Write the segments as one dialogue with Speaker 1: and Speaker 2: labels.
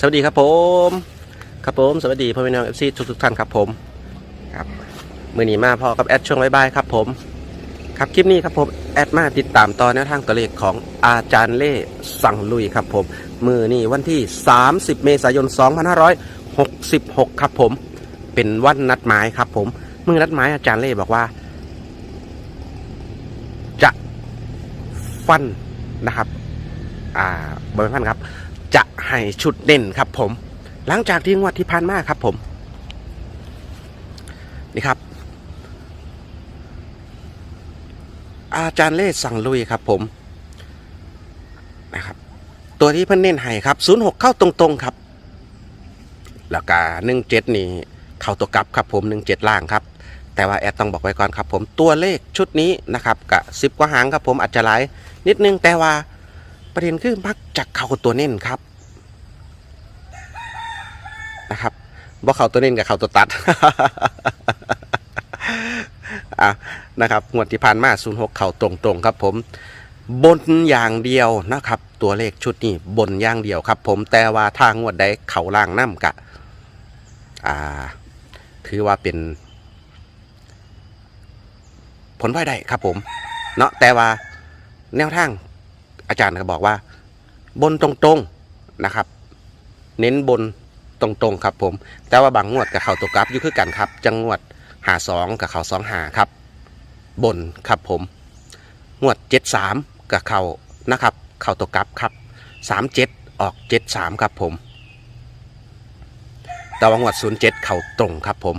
Speaker 1: สวัสดีครับผม ครับผม สวัสดีพ่อแม่น้องเอฟซีทุกทุกท่านครับผม ครับมือหนีมาพอกับแอดช่วงบายๆครับผม ครับคลิปนี้ครับผมแอดมาติดตามตอนแนวทางตัวเลขของอาจารย์เล่สั่งลุยครับผม มือนี้วันที่ 30 เมษายน 2566 ครับผม เป็นวันนัดหมายครับผม มือนัดหมายอาจารย์เล่บอกว่า จะฟันนะครับ อ่าบริพันธ์ครับ จะให้ชุดเด่นครับผม หลังจากที่งวดที่ผ่านมาครับผม นี่ครับ อาจารย์เล่สั่งลุยครับผมนะครับ ตัวที่เพิ่นเน้นให้ครับ06เข้าตรงๆครับ แล้วก็17นี่เข้าตัวกลับครับผม17ล่างครับ แต่ว่าแอดต้องบอกไว้ก่อนครับผมตัวเลขชุดนี้นะครับกับสิบกว่าหางครับผมอาจจะหลายนิดนึงแต่ว่าประเด็นคือมักจะเข้าตัวเน้นครับ นะครับบ่เขาตัวเน้นกับเขาตัวตัดอะนะครับงวดที่ผ่านมา06เข่าตรงๆครับผมบนอย่างเดียวนะครับ ตัวเลขชุดนี้บนอย่างเดียวครับ ผมแต่ว่าทางงวดใดเข่าล่างน้ำกะอ่าถือว่าเป็น ผลพลอยได้ครับผม เนาะแต่ว่าแนวทางอาจารย์ก็บอกว่า บนตรงๆนะครับ เน้นบน ตรงๆครับผม แต่ว่าบางงวดกับเขาตัวกลับอยู่คือกันครับ จังงวดหาสองกับเขาสองหาครับ บนครับผม งวดเจ็ดสามกับเขานะครับ เขาตัวกลับครับสามเจ็ดออกเจ็ดสามครับผมแต่ว่างวดศูนย์เจ็ดเขาตรงครับผม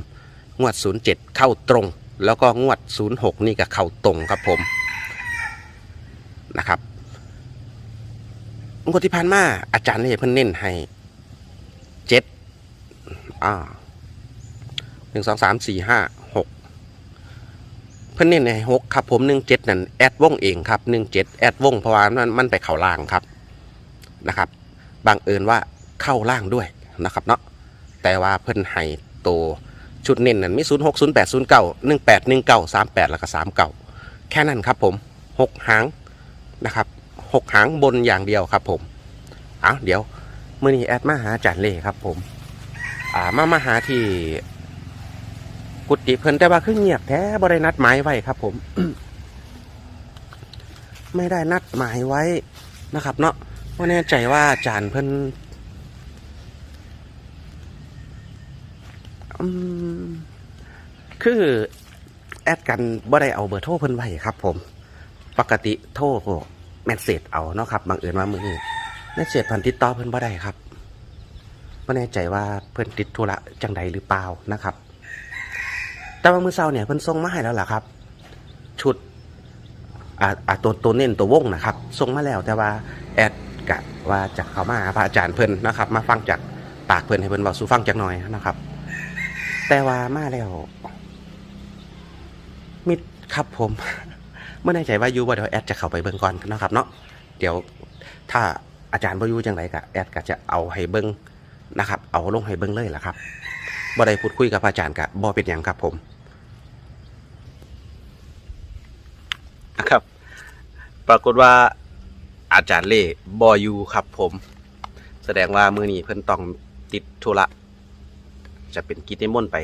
Speaker 1: งวดศูนย์เจ็ดเข้าตรง แล้วก็งวด06นี่ก็เขาตรงครับผมนะครับงวดที่ผ่านมาอาจารย์เนี่ยเพิ่นเน้นให้ เจ็ดอ่าหนึ่งสองสามสี่ห้าหกเพิ่นเน้นให้หกครับผมหนึ่งเจ็ดนั่นแอดวงเองครับหนึ่งเจ็ดแอดวงเพราะว่ามันมันไปเข่าล่างครับนะครับบางเอิญว่าเข้าล่างด้วยนะครับเนาะแต่ว่าเพิ่นให้โตชุดเน้นนั้นมี0 6 0 8 0 9 1 8 1 9 3 8แล้วก็3 9แค่นั้นครับผม6หางนะครับ6หางบนอย่างเดียวครับผมเอาเดี๋ยว มื่อนี้แอดมาหาจารย์เล่ครับ ผม อ่ามามาหาที่ กุฏิเพิ่นแต่ว่าคือเงียบแท้บรินัดหมายไว้ครับ ผม ไม่ได้นัดหมายไว้นะครับ เนาะว่าแน่ใจว่าจารย์เพิ่นอืมคือแอดกันบ่ได้เอาเบอร์โทรเพิ่นไว้ครับ ผม ปกติโทรแมสเซจเอาเนาะครับบางเอิญว่ามือนี้ แมสเซจพันติดต่อเพิ่อนบ่ได้ครับไม่แน่ใจว่าเพิ่อนติดธุระจังใดหรือเปล่านะครับ แต่ว่ามือเช้าเนี่ยเพิ่อนส่งมาให้แล้วล่ะครับ ชุดอ่าอ่าตัวตัวเน้นตัววงนะครับส่งมาแล้วแต่ว่าแอดกะว่าจะเข้ามาพระอาจารย์เพิ่อนนะครับ มาฟังจากปากเพิ่อนให้เพิ่อนเว้าสู่ฟังจักหน่อยนะครับ แต่ว่ามาแล้วมิดครับผมเมื่อในใจว่ายูว่าเดี๋ยวแอดจะเข้าไปเบิ่งก่อนนะครับ เนาะเดี๋ยวถ้า อาจารย์บอยูจังไรกะแอดก็จะเอาให้เบิ่งนะครับ เอาลงให้เบิ่งเลยล่ะครับบ่ได้พูดคุยกับอาจารย์กะบ่เป็นหยังครับผมนะครับ ปรากฏว่าอาจารย์เล่บอยูครับผม แสดงว่ามือนี้เพิ่นต้องติดธุระจะเป็นกิจนิมนต์ไป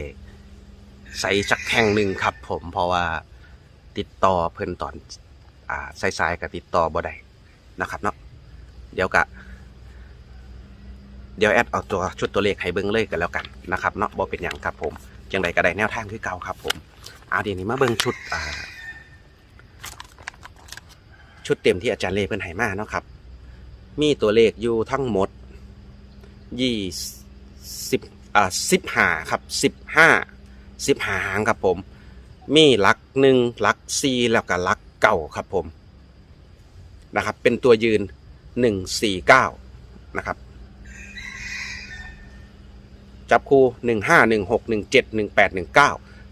Speaker 1: ใส่สักแห่งหนึ่งครับ ผมเพราะว่าติดต่อเพิ่นตอนอ่าสายๆกับติดต่อบ่ได้นะครับเนาะ เดี๋ยวกะ เดี๋ยวแอดเอาตัวชุดตัวเลขให้เบิ่งเลยกันแล้วกันนะครับเนาะบ่เป็นหยังครับผมจังใดก็ได้แนวทางคือเก่าครับผมเอาเดี๋ยวนี้มาเบิ่งชุดชุดเต็มที่อาจารย์เล่เพิ่นให้มาเนาะครับ มีตัวเลขอยู่ทั้งหมดยี่สิบอ่าสิบหาครับสิบห้าสิบหาหางครับผม มีหลักหนึ่งหลักสี่แล้วก็หลักเก้าครับผมนะครับ เป็นตัวยืน หนึ่งสี่เก้านะครับ จับคู่หนึ่งห้าหนึ่งหกหนึ่งเจ็ดหนึ่งแปดหนึ่งเก้า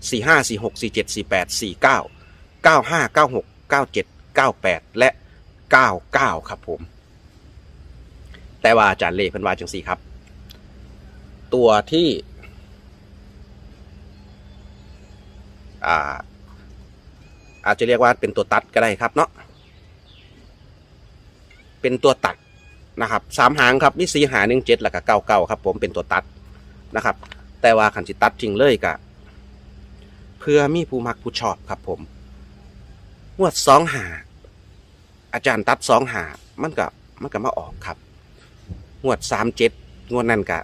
Speaker 1: สี่ห้าสี่หกสี่เจ็ดสี่แปดสี่เก้าเก้าห้าเก้าหกเก้าเจ็ดเก้าแปดและเก้าเก้าครับผม แต่ว่าอาจารย์เล่เพิ่นว่าจังสี่ครับ ตัวที่อาอาจจะเรียกว่าเป็นตัวตัดก็ได้ครับเนาะ เป็นตัวตัดนะครับสามหางครับมีสี่หาหนึ่งเจ็ดแล้วก็เก้าเก้าครับ ผมเป็นตัวตัดนะครับ แต่ว่าขันสิตัดจริงเลยกะ เพื่อมีผู้มักผู้ชอบครับ ผมงวดสองหาอาจารย์ตัดสองหามันก็มันก็มาออกครับงวดสามเจ็ดงวดนั้นกะ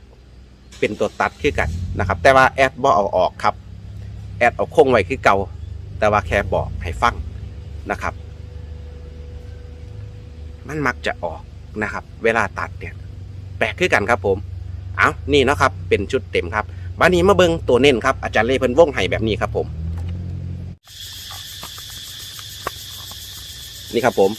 Speaker 1: เป็นตัวตัดคือกันนะครับ แต่ว่าแอดบ่เอาออกครับ แอดเอาคงไว้คือเก่า แต่ว่าแค่บอกให้ฟังนะครับ มันมักจะออกนะครับ เวลาตัดเนี่ยแปลกคือกันครับผมเอานี่เนาะครับ เป็นชุดเต็มครับบ้านนี้มาเบิงตัวเน้นครับ อาจารย์เล่เพิ่นวงไห้แบบนี้ครับผม นี่ครับผม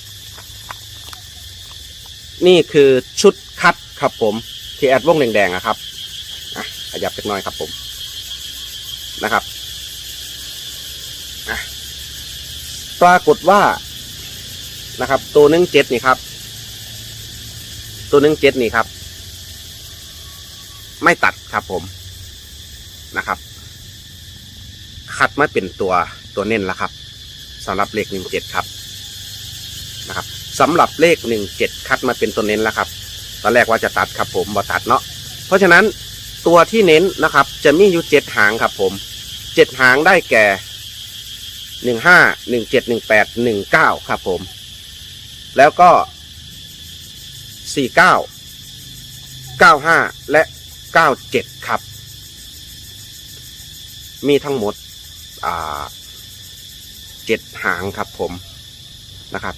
Speaker 1: นี่คือชุดคัดครับผม ที่แอดว่งแดงๆอะครับอะขยับเล็กน้อยครับผมนะครับอะปรากฏว่า นะครับ ตัวหนึ่งเจ็ดนี่ครับ ตัวหนึ่งเจ็ดนี่ครับ ไม่ตัดครับผมนะครับ คัดมาเป็นตัวตัวเน้นแล้วครับสำหรับเลขหนึ่งเจ็ดครับนะครับสำหรับเลขหนึ่งเจ็ดคัดมาเป็นตัวเน้นแล้วครับตอนแรกว่าจะตัดครับผมบอตัดเนาะเพราะฉะนั้นตัวที่เน้นนะครับ จะมีอยู่เจ็ดหางครับผมเจ็ดหางได้แก่หนึ่งห้าหนึ่งเจ็ดหนึ่งแปดหนึ่งเก้าครับผม แล้วก็สี่เก้าเก้าห้าและเก้าเจ็ดครับ มีทั้งหมดเจ็ดหางครับผมนะครับ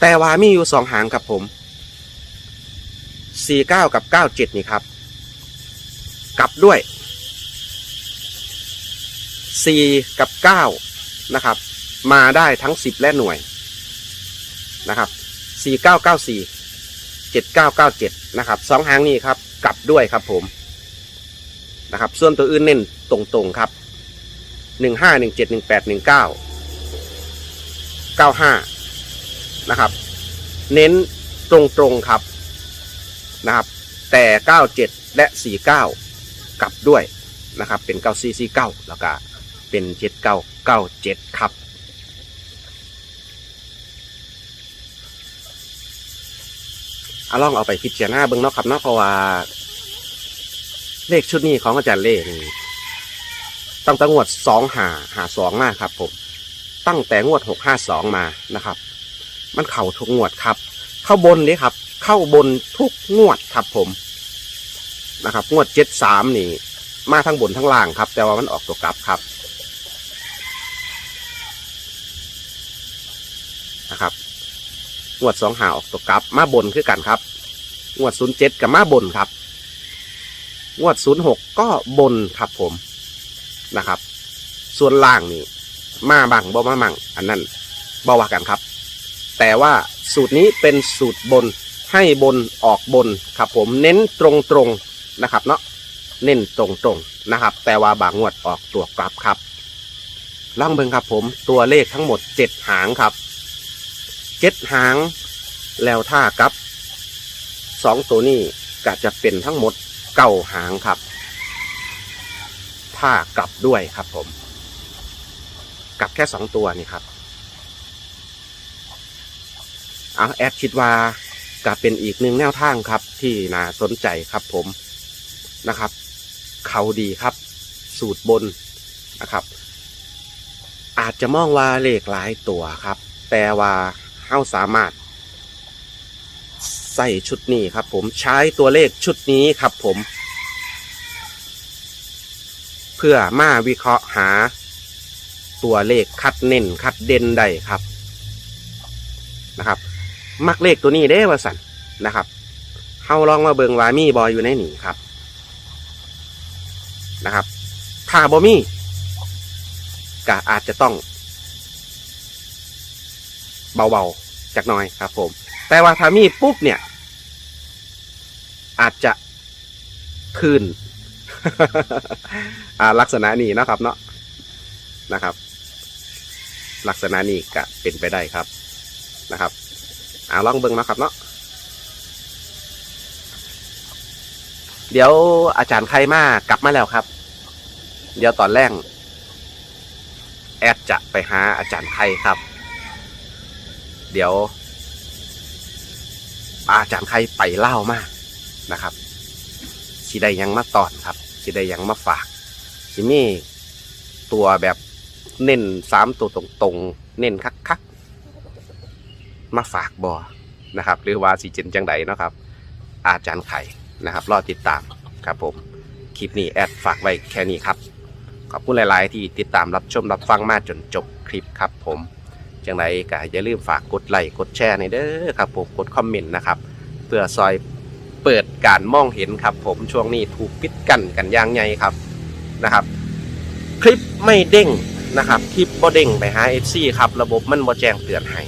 Speaker 1: แต่ว่ามีอยู่สองหางครับผมสี่เก้ากับเก้าเจ็ดนี่ครับ กลับด้วยสี่กับเก้านะครับ มาได้ทั้งสิบและหน่วย นะครับสี่เก้าเก้าสี่เจ็ดเก้าเก้าเจ็ดนะครับสองหางนี้ครับ กลับด้วยครับผมนะครับ ส่วนตัวอื่นเน้นตรงๆครับหนึ่งห้าหนึ่งเจ็ดหนึ่งแปดหนึ่งเก้าเก้าห้านะครับ เน้นตรงๆครับนะครับ แต่ 97 และ 49 กลับด้วยนะครับ เป็น 9449 แล้วก็เป็น 7997 ครับ เอาลองเอาไปพิจารณาเบิ่งเนาะครับเนาะเพราะว่า เลขชุดนี้ของอาจารย์เล่นี่ตั้งแต่งวดสองหาหาสองมาครับผม ตั้งแต่งวดหกห้าสองมานะครับ มันเข่าทุกงวดครับ เข้าบนนี่ครับ เข้าบนทุกงวดครับผมนะครับ งวดเจ็ดสามนี่ มาทั้งบนทั้งล่างครับ แต่ว่ามันออกตัวกลับครับนะครับ งวดสองหาออกตัวกลับ มาบนคือกันครับ งวดศูนย์เจ็ดกับมาบนครับ งวดศูนย์หกก็บนครับผมนะครับ ส่วนล่างนี่มาบังบ่มามั่งอันนั้นบ่ว่ากันครับ แต่ว่าสูตรนี้เป็นสูตรบนให้บนออกบนครับผมเน้นตรงตรงๆนะครับเนาะเน้นตรงตรงๆนะครับ แต่ว่าบางงวดออกตัวกลับครับล่องเบิงครับผมตัวเลขทั้งหมดเจ็ดหางครับ เจ็ดหาง แล้วถ้ากับสองตัวนี้ก็จะเป็นทั้งหมดเก้าหางครับถ้ากลับด้วยครับผม กลับแค่สองตัวนี่ครับเอาแอดคิดว่าก็เป็นอีกหนึ่งแนวทางครับ ที่น่าสนใจครับผมนะครับ เขาดีครับ สูตรบนนะครับ อาจจะมองว่าเลขหลายตัวครับ แต่ว่า เฮาสามารถใส่ชุดนี้ครับ ผมใช้ตัวเลขชุดนี้ครับผม เพื่อมาวิเคราะห์หา ตัวเลขคัดเน้นคัดเด่นได้ครับนะครับ มักเลขตัวนี้เด้ว่าสันนะครับเฮาลองมาเบิงวามีบอยอยู่ในนี่ครับนะครับ ถ้าบอมีก็อาจจะต้อง เบาๆ จากหน่อยครับ ผม แต่ว่าถ้ามีปุ๊บเนี่ย อาจจะคืนลักษณะนี้นะครับ เนาะนะครับ ลักษณะนี้ก็เป็นไปได้ครับนะครับอ่าลองเบิ่งนะครับเนาะเดี๋ยวอาจารย์ใครมากลับมาแล้วครับ เดี๋ยวตอนแรกแอดจะไปหาอาจารย์ใครครับ เดี๋ยว อาจารย์ใครไปเล่ามากนะครับสิได้ยังมาตอนครับสิได้ยังมาฝากสิมีตัวแบบเน้นสามตัวตรงๆ เน้นคักๆ มาฝากบอนะครับ หรือว่าสีเจนจังใดนะครับ อาจารย์ไข่นะครับ รอติดตามครับผม คลิปนี้แอดฝากไว้แค่นี้ครับ ขอบคุณหลาย ๆ ที่ติดตามรับชมรับฟังมาจนจบคลิปครับผม จังไรก็อย่าลืมฝากกดไลค์กดแชร์ในเด้อครับผมกดคอมเมนต์นะครับเพื่อซอยเปิดการมองเห็นครับ ผมช่วงนี้ถูกปิดกันกันอย่างไงครับนะครับ คลิปไม่เด้งนะครับคลิปบ่เด้งไปหา FC ครับระบบมันบ่แจ้งเตือนให้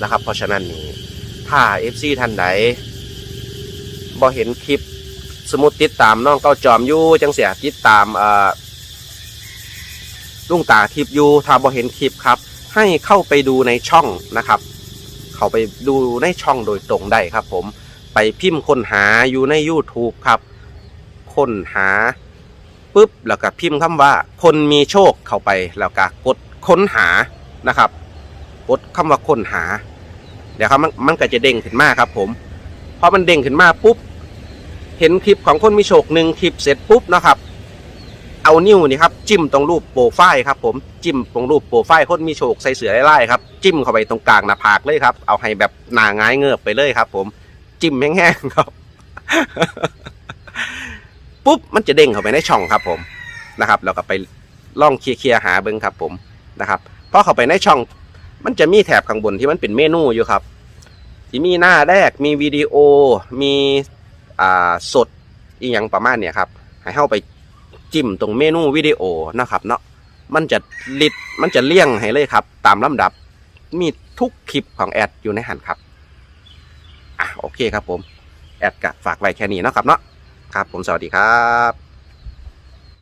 Speaker 1: นะครับ เพราะฉะนั้นนี้ถ้า FC ท่านใดบ่เห็นคลิปสมมติติดตามน้องเก้าจอมอยู่จังเสียติดตามอ่อลุงตาทิพย์อยู่ถ้าบ่เห็นคลิปครับ ให้เข้าไปดูในช่องนะครับ เข้าไปดูในช่องโดยตรงได้ครับ ผมไปพิมพ์ค้นหาอยู่ใน YouTube ครับค้นหาปุ๊บแล้วก็พิมพ์คำว่า คนมีโชคเข้าไปแล้วก็กดค้นหานะครับ กดคำว่าค้นหา เดี๋ยวครับมันมันก็จะเด้งขึ้นมาครับผมพอมันเด้งขึ้นมาปุ๊บเห็นคลิปของคนมีโชคหนึ่งคลิปเสร็จปุ๊บนะครับ เอานิ้วนี่ครับจิ้มตรงรูปโปรไฟล์ครับผมจิ้มตรงรูปโปรไฟล์คนมีโชคใส่เสือไล่ๆครับจิ้มเข้าไปตรงกลางหน้าผากเลยครับ เอาให้แบบหน้าง้ายเงือบไปเลยครับ ผมจิ้มแห้งๆครับ ปุ๊บมันจะเด้งเข้าไปในช่องครับ ผมนะครับแล้วก็ไปล่องเคลียร์หาเบิ้งครับ ผมนะครับพอเข้าไปในช่อง มันจะมีแถบข้างบนที่มันเป็นเมนูอยู่ครับที่มีหน้าแรกมีวิดีโอมีอ่าสดอีกอย่างประมาณเนี่ยครับให้เข้าไป จิ้มตรงเมนูวิดีโอนะครับเนาะมันจะลิดมันจะเลี่ยงให้เลยครับ ตามลำดับมีทุกคลิปของแอดอยู่ในหันครับอะโอเคครับผม แอดกะฝากไว้แค่นี้นะครับเนาะครับผมสวัสดีครับ